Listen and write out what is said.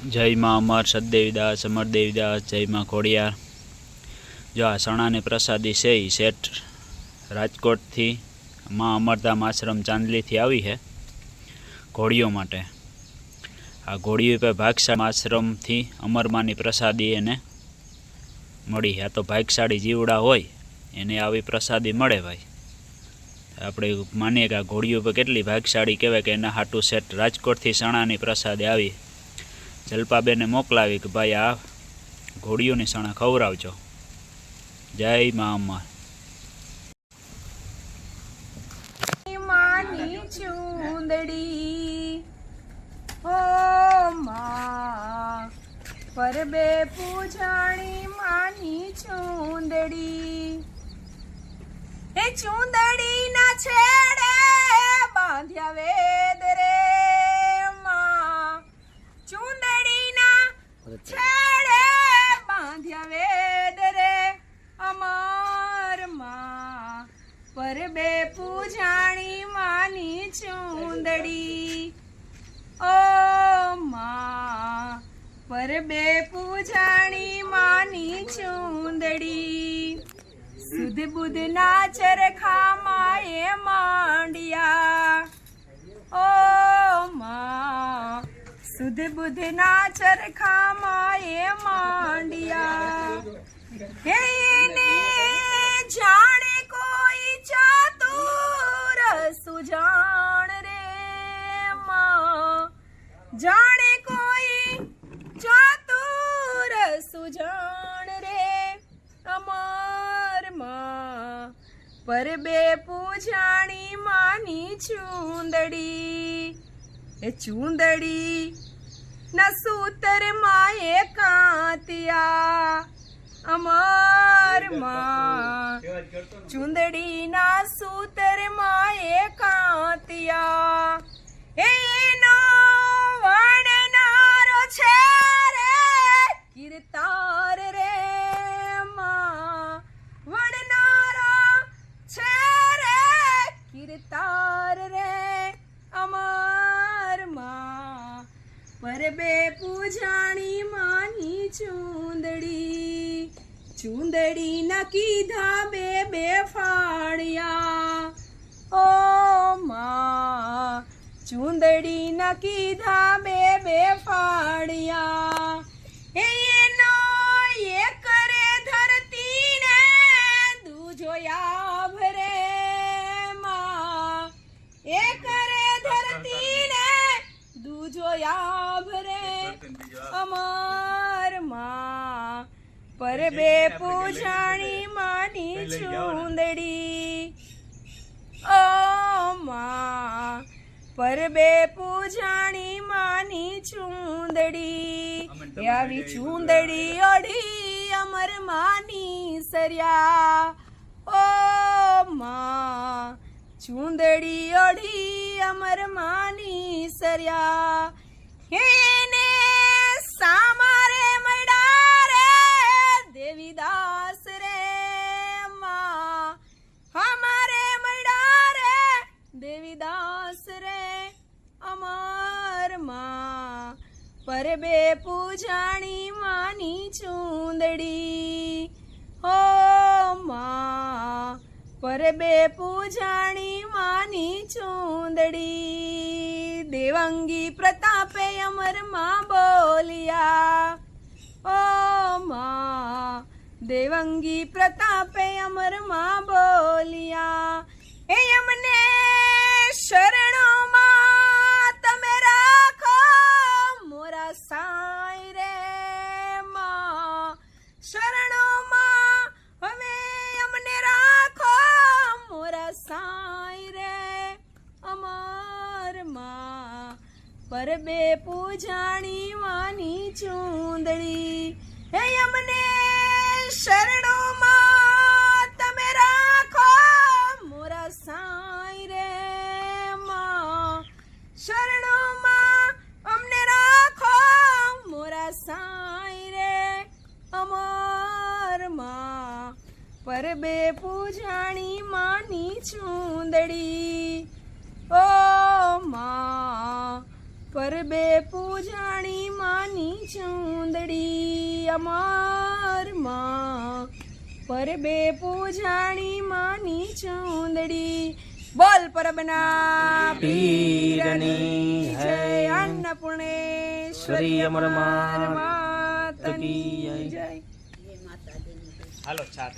જય માં અમર સદદેવીદાસ અમરદેવીદાસ, જય માં ખોડિયાર. જો આ સણાની પ્રસાદી છે એ શેઠ રાજકોટથી માં અમરધામ આશ્રમ ચાંદલીથી આવી છે, ઘોડીઓ માટે. આ ઘોડીઓ પર ભાગશાળી આશ્રમથી અમરમાની પ્રસાદી એને મળી આ તો ભાગશાળી જીવડા હોય, એને આવી પ્રસાદી મળે ભાઈ. આપણે માનીએ કે આ ઘોડીઓ પર કેટલી ભાગશાળી કહેવાય કે એના હાટું શેઠ રાજકોટથી સણાની પ્રસાદી આવી. જલપાબેને મોકલાવી કે, ભાઈ, આ ઘોડીઓની સણા ખવડાવજો. જય મા અમર. માની ચૂંદડી, હો માં. પરબે પૂજાણી માની ચૂંદડી. એ ચૂંદડી ના છેડે બાંધ્યા વેદ રે માં ચૂંદડી ના છેડે બાંધ્યા વેદ રે અમરમાં પરબે પૂજાણી માની ચૂંદડી. ઓ માં પરબે પૂજાણી માની ચૂંદડી. સુધ બુધ ના ચરખા માએ માંડિયા. ઓ માં સુધ બુધ ના ચરખા માએ માંડિયા. હે જાણે કોઈ ચાતુર જાણે કોઈ ચાતુર સુજાણ રે અમારમાં. પરબે પૂજાણી માની ચૂંદડી. એ ચૂંદડી ના સૂતર માએ કાંતિયા. અમારમાં. ચૂંદડી ના સૂતર માએ પરબે પૂજાણી માની ચૂંદડી. ચૂંદડી ના કીધા બે બે ફાળિયા. ઓ માં, ચૂંદડી ના કીધા બે બે ફાળિયા. પરબે પૂજાણી માની ચૂંદડી. ઓ માં પરબે પૂજાણી માની ચૂંદડી. આવી ચૂંદડી અઢી અમર માની સર્યા. ઓ માં ચૂંદડી અઢી અમર માની સર્યા. હેને પરબે પૂજાણી માની ચૂંદડી. હો માં પરબે પૂજાણી માની ચૂંદડી. દેવાંગી પ્રતાપે અમરમાં બોલિયા. ઓ મા દેવંગી પ્રતાપે અમરમાં બોલિયા. એ અમને પરબે પૂજાણી માની ચૂંદડી. હે અમને શરણોમાં તમે રાખો. મોરા સાંઈ રે માં. શરણોમાં અમને રાખો. મોરા સાંઈ રે અમરમાં. પરબે પૂજાણી માની ચૂંદડી. ઓ માં. પરબે પૂજાણી માની ચૂંદડી અમારમાં પરબે પૂજાણી માની ચૂંદડી બોલ પરબના પીરની જય. અન્નપૂર્ણેશ્વરી શ્રી અમર અમર માત માતની જય. હાલો ચા